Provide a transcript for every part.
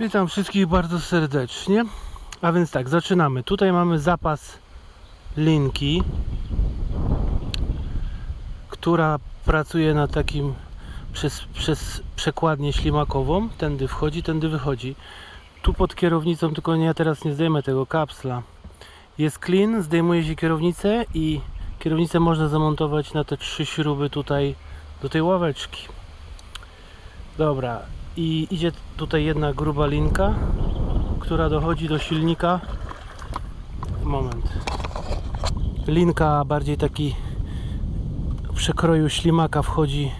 Witam wszystkich bardzo serdecznie. A więc tak, zaczynamy. Tutaj mamy zapas linki, która pracuje na takim przez, przez przekładnię ślimakową. Tędy wchodzi, tędy wychodzi. Tu pod kierownicą, tylko ja teraz nie zdejmę tego kapsla. Jest clean, zdejmuje się kierownicę i kierownicę można zamontować na te trzy śruby tutaj do tej ławeczki. Dobra, i idzie tutaj jedna gruba linka, która dochodzi do silnika. Moment. Linka bardziej taki w przekroju ślimaka wchodzi.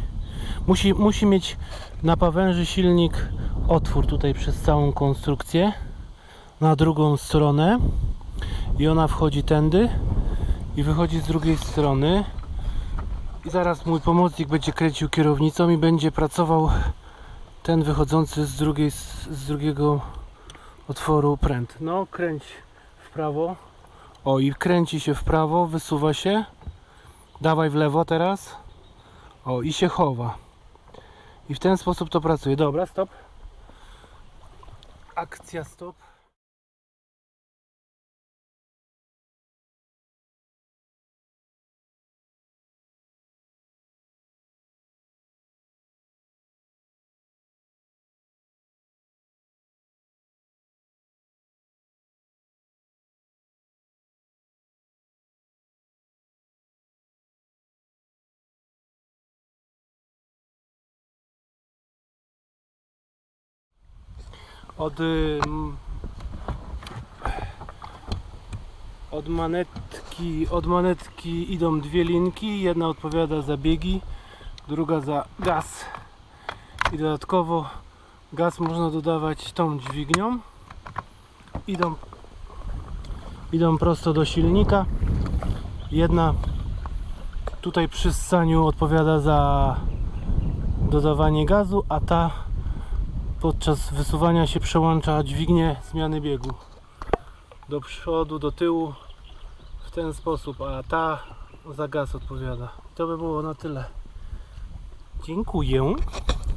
Musi, musi mieć na pawęży silnik otwór tutaj przez całą konstrukcję na drugą stronę i ona wchodzi tędy i wychodzi z drugiej strony i zaraz mój pomocnik będzie kręcił kierownicą i będzie pracował ten wychodzący z, drugiej, z drugiego otworu pręt. No, kręć w prawo. O, i kręci się w prawo, wysuwa się. Dawaj w lewo teraz. O, i się chowa. I w ten sposób to pracuje. Dobra, stop. Akcja stop. Od, ym, od manetki od manetki idą dwie linki. Jedna odpowiada za biegi, druga za gaz. I dodatkowo gaz można dodawać tą dźwignią. Idą, idą prosto do silnika. Jedna tutaj przy ssaniu odpowiada za dodawanie gazu, a ta podczas wysuwania się przełącza dźwignię zmiany biegu do przodu, do tyłu w ten sposób, a ta za gaz odpowiada. To by było na tyle. Dziękuję.